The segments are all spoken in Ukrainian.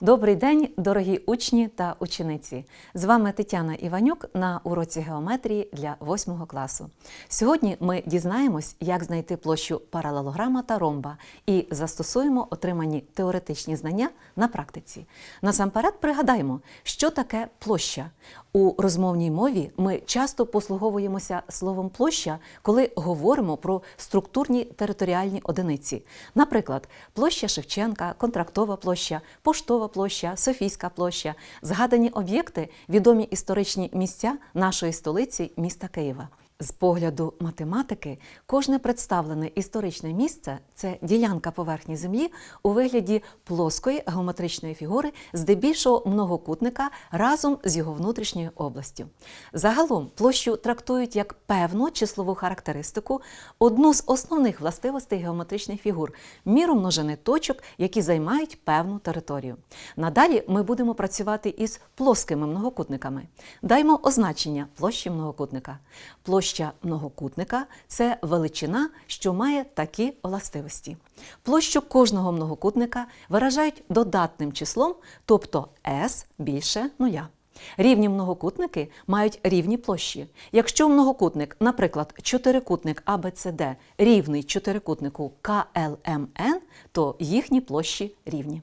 Добрий день, дорогі учні та учениці! З вами Тетяна Іванюк на уроці геометрії для 8 класу. Сьогодні ми дізнаємось, як знайти площу паралелограма та ромба і застосуємо отримані теоретичні знання на практиці. Насамперед пригадаємо, що таке площа. У розмовній мові ми часто послуговуємося словом площа, коли говоримо про структурні територіальні одиниці. Наприклад, площа Шевченка, контрактова площа, поштова площа, Софійська площа, згадані об'єкти, відомі історичні місця нашої столиці міста Києва. З погляду математики, кожне представлене історичне місце це ділянка поверхні Землі у вигляді плоскої геометричної фігури, здебільшого многокутника разом з його внутрішньою областю. Загалом площу трактують як певну числову характеристику, одну з основних властивостей геометричних фігур міру множини точок, які займають певну територію. Надалі ми будемо працювати із плоскими многокутниками. Даймо означення площі многокутника. Площа многокутника це величина, що має такі властивості. Площу кожного многокутника виражають додатним числом, тобто s більше нуля. Рівні многокутники мають рівні площі. Якщо многокутник, наприклад, чотирикутник ABCD рівний чотирикутнику KLMN, то їхні площі рівні.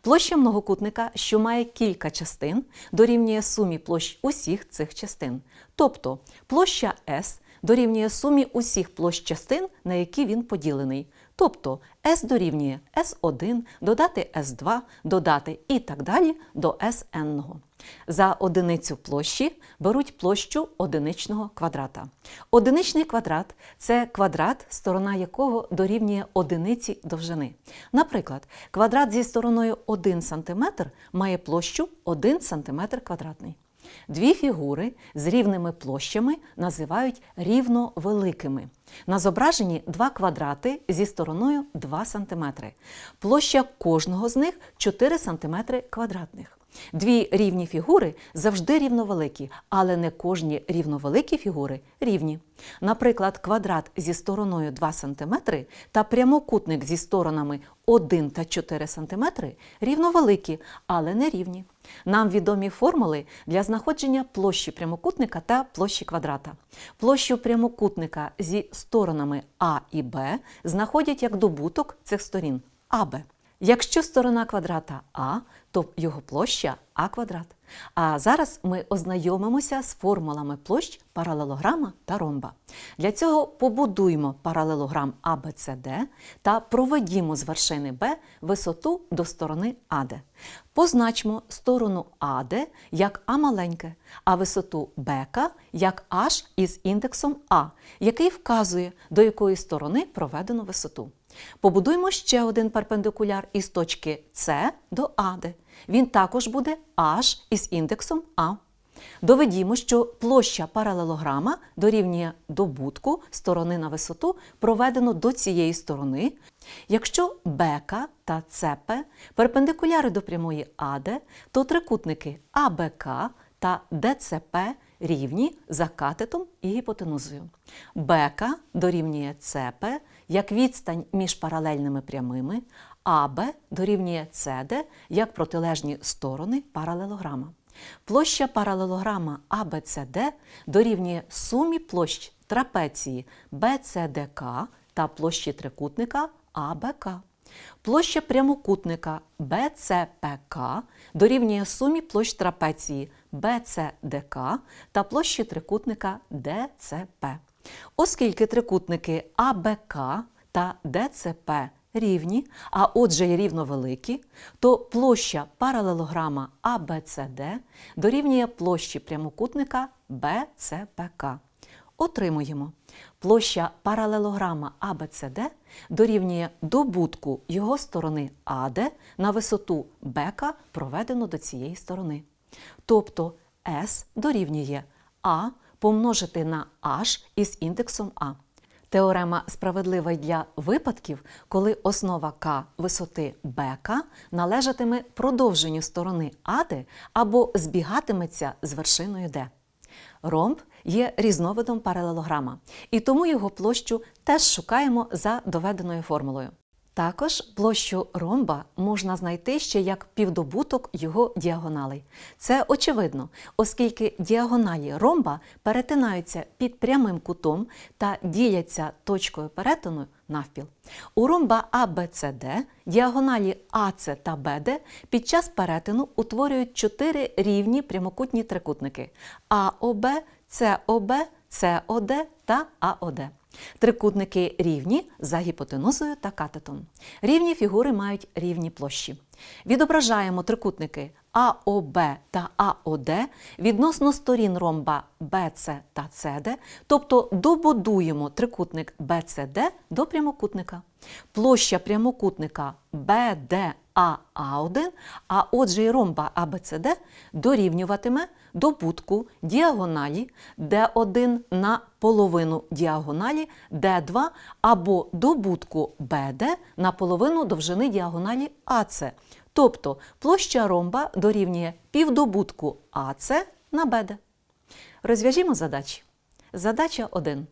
Площа многокутника, що має кілька частин, дорівнює сумі площ усіх цих частин. Тобто площа S дорівнює сумі усіх площ частин, на які він поділений. Тобто S дорівнює S1, додати S2, додати і так далі до Sn. За одиницю площі беруть площу одиничного квадрата. Одиничний квадрат це квадрат, сторона якого дорівнює одиниці довжини. Наприклад, квадрат зі стороною 1 см має площу 1 см квадратний. Дві фігури з рівними площами називають рівновеликими. На зображенні два квадрати зі стороною 2 см. Площа кожного з них 4 см квадратних. Дві рівні фігури завжди рівновеликі, але не кожні рівновеликі фігури рівні. Наприклад, квадрат зі стороною 2 см та прямокутник зі сторонами 1 та 4 см рівновеликі, але не рівні. Нам відомі формули для знаходження площі прямокутника та площі квадрата. Площу прямокутника зі сторонами А і Б знаходять як добуток цих сторін АБ. Якщо сторона квадрата А, то його площа А квадрат. А зараз ми ознайомимося з формулами площ паралелограма та ромба. Для цього побудуємо паралелограм ABCD та проведімо з вершини Б висоту до сторони АД. Позначмо сторону АД як А маленьке, а висоту БК як H із індексом А, який вказує, до якої сторони проведено висоту. Побудуємо ще один перпендикуляр із точки С до АД. Він також буде H із індексом А. Доведімо, що площа паралелограма дорівнює добутку сторони на висоту, проведено до цієї сторони, якщо БК та ЦП перпендикуляри до прямої АД, то трикутники АБК та ДЦП рівні за катетом і гіпотенузою. БК дорівнює ЦП як відстань між паралельними прямими, АБ дорівнює СД як протилежні сторони паралелограма. Площа паралелограма ABCD дорівнює сумі площ трапеції BCDK та площі трикутника АБК. Площа прямокутника BCPK дорівнює сумі площ трапеції BCDK та площі трикутника DCP. Оскільки трикутники АБК та ДЦП рівні, а отже й рівновеликі, то площа паралелограма ABCD дорівнює площі прямокутника BCPK. Отримуємо. Площа паралелограма ABCD дорівнює добутку його сторони AD на висоту БК, проведену до цієї сторони. Тобто S дорівнює А помножити на H із індексом А. Теорема справедлива для випадків, коли основа К висоти БК належатиме продовженню сторони АД або збігатиметься з вершиною Д. Ромб є різновидом паралелограма, і тому його площу теж шукаємо за доведеною формулою. Також площу ромба можна знайти ще як півдобуток його діагоналей. Це очевидно, оскільки діагоналі ромба перетинаються під прямим кутом та діляться точкою перетину навпіл. У ромба ABCD діагоналі АС та БД під час перетину утворюють чотири рівні прямокутні трикутники АОБ, СОБ, СОД та АОД. Трикутники рівні за гіпотенузою та катетом. Рівні фігури мають рівні площі. Відображаємо трикутники АОБ та АОД відносно сторін ромба БЦ та СД, тобто добудуємо трикутник БЦД до прямокутника. Площа прямокутника БДАА1, а отже і ромба АБЦД дорівнюватиме добутку діагоналі D1 на половину діагоналі D2 або добутку BD на половину довжини діагоналі AC. Тобто площа ромба дорівнює півдобутку АС на БД. Розв'яжімо задачі. Задача 1.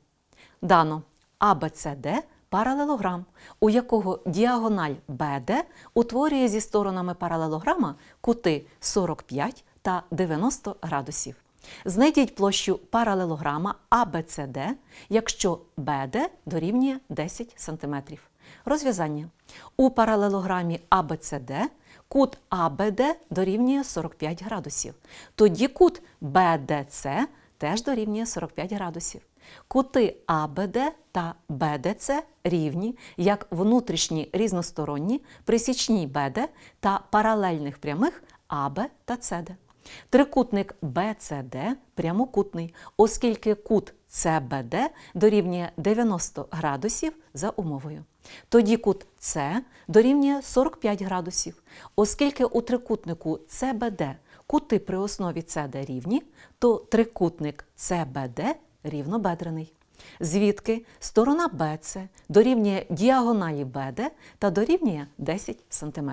Дано ABCD паралелограм, у якого діагональ BD утворює зі сторонами паралелограма кути 45 та 90 градусів. Знайдіть площу паралелограма ABCD, якщо BD дорівнює 10 см. Розв'язання. У паралелограмі ABCD кут АБД дорівнює 45 градусів. Тоді кут БДЦ теж дорівнює 45 градусів. Кути АБД та БДЦ рівні як внутрішні різносторонні, присічні БД та паралельних прямих АБ та СД. Трикутник БЦД прямокутний, оскільки кут СБД дорівнює 90 градусів за умовою. Тоді кут С дорівнює 45 градусів. Оскільки у трикутнику СБД кути при основі СД рівні, то трикутник СБД рівнобедрений. Звідки сторона БЦ дорівнює діагоналі БД та дорівнює 10 см.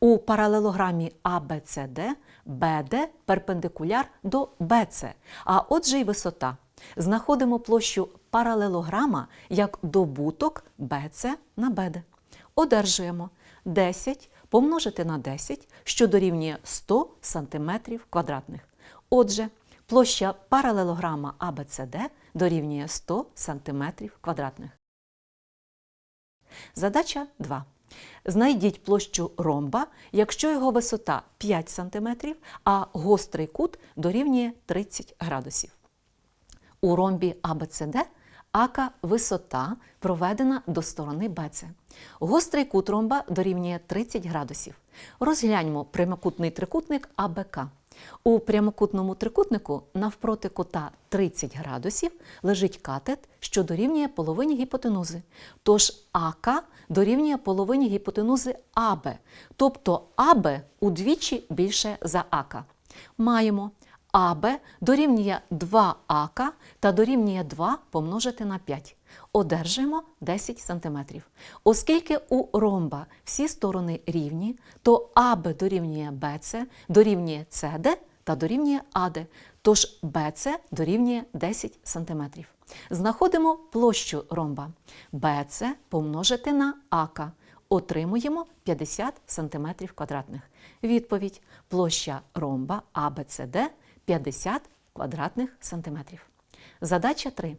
У паралелограмі ABCD BD перпендикуляр до BC, а отже й висота. Знаходимо площу паралелограма як добуток BC на BD. Одержуємо 10 помножити на 10, що дорівнює 100 см квадратних. Отже, площа паралелограма ABCD дорівнює 100 см квадратних. Задача 2. Знайдіть площу ромба, якщо його висота 5 см, а гострий кут дорівнює 30 градусів. У ромбі ABCD ака висота проведена до сторони БЦ. Гострий кут ромба дорівнює 30 градусів. Розгляньмо прямокутний трикутник АБК. У прямокутному трикутнику навпроти кута 30 градусів лежить катет, що дорівнює половині гіпотенузи. Тож АК дорівнює половині гіпотенузи АБ, тобто АБ удвічі більше за АК. Маємо АБ дорівнює 2АК та дорівнює 2 помножити на 5. Одержуємо 10 см. Оскільки у ромба всі сторони рівні, то АБ дорівнює БЦ, дорівнює СД та дорівнює АД. Тож БЦ дорівнює 10 см. Знаходимо площу ромба. БЦ помножити на АК. Отримуємо 50 см квадратних. Відповідь: площа ромба АБЦД 50 квадратних сантиметрів. Задача 3.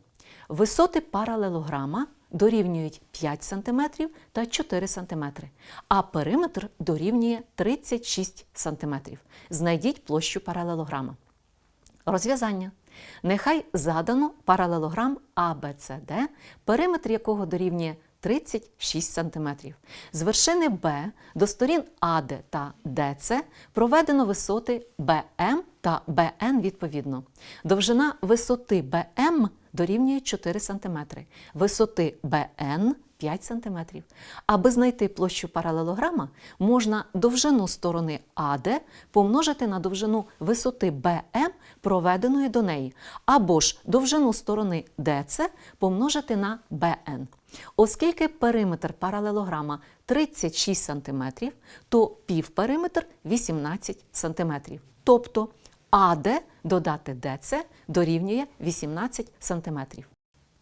Висоти паралелограма дорівнюють 5 см та 4 см, а периметр дорівнює 36 см. Знайдіть площу паралелограма. Розв'язання. Нехай задано паралелограм ABCD, периметр якого дорівнює 36 см. З вершини Б до сторін АД та ДЦ проведено висоти BM та BN відповідно. Довжина висоти BM дорівнює 4 см, висоти BN 5 см. Аби знайти площу паралелограма, можна довжину сторони АД помножити на довжину висоти BM, проведеної до неї, або ж довжину сторони DC помножити на BN. Оскільки периметр паралелограма 36 см, то півпериметр 18 см. Тобто АД додати ДЦ дорівнює 18 см.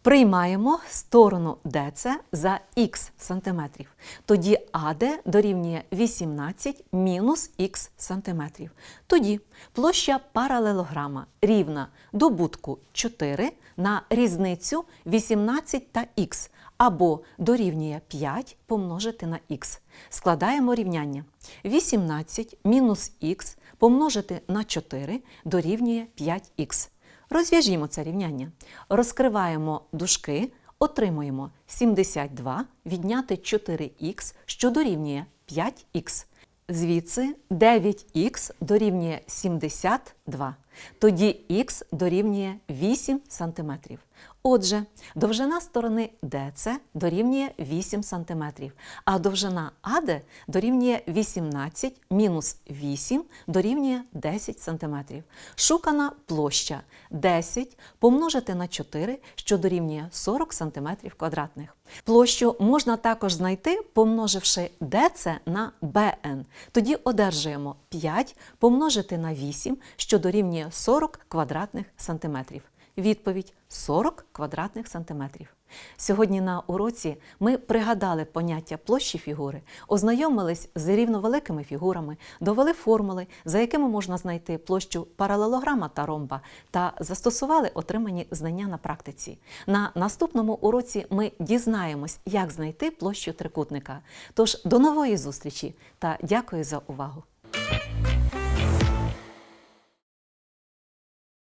Приймаємо сторону ДЦ за х сантиметрів. Тоді АД дорівнює 18 мінус х сантиметрів. Тоді площа паралелограма рівна добутку 4 на різницю 18 та х або дорівнює 5 помножити на х. Складаємо рівняння. 18 мінус х помножити на 4 дорівнює 5х. Розв'яжімо це рівняння. Розкриваємо дужки, отримуємо 72 відняти 4х, що дорівнює 5х. Звідси 9х дорівнює 72. Тоді х дорівнює 8 см. Отже, довжина сторони DC дорівнює 8 см, а довжина AD дорівнює 18 мінус 8 дорівнює 10 см. Шукана площа 10 помножити на 4, що дорівнює 40 см квадратних. Площу можна також знайти, помноживши DC на BN. Тоді одержуємо 5 помножити на 8, що дорівнює 40 квадратних сантиметрів. Відповідь 40 квадратних сантиметрів. Сьогодні на уроці ми пригадали поняття площі фігури, ознайомились з рівновеликими фігурами, довели формули, за якими можна знайти площу паралелограма та ромба, та застосували отримані знання на практиці. На наступному уроці ми дізнаємось, як знайти площу трикутника. Тож до нової зустрічі та дякую за увагу!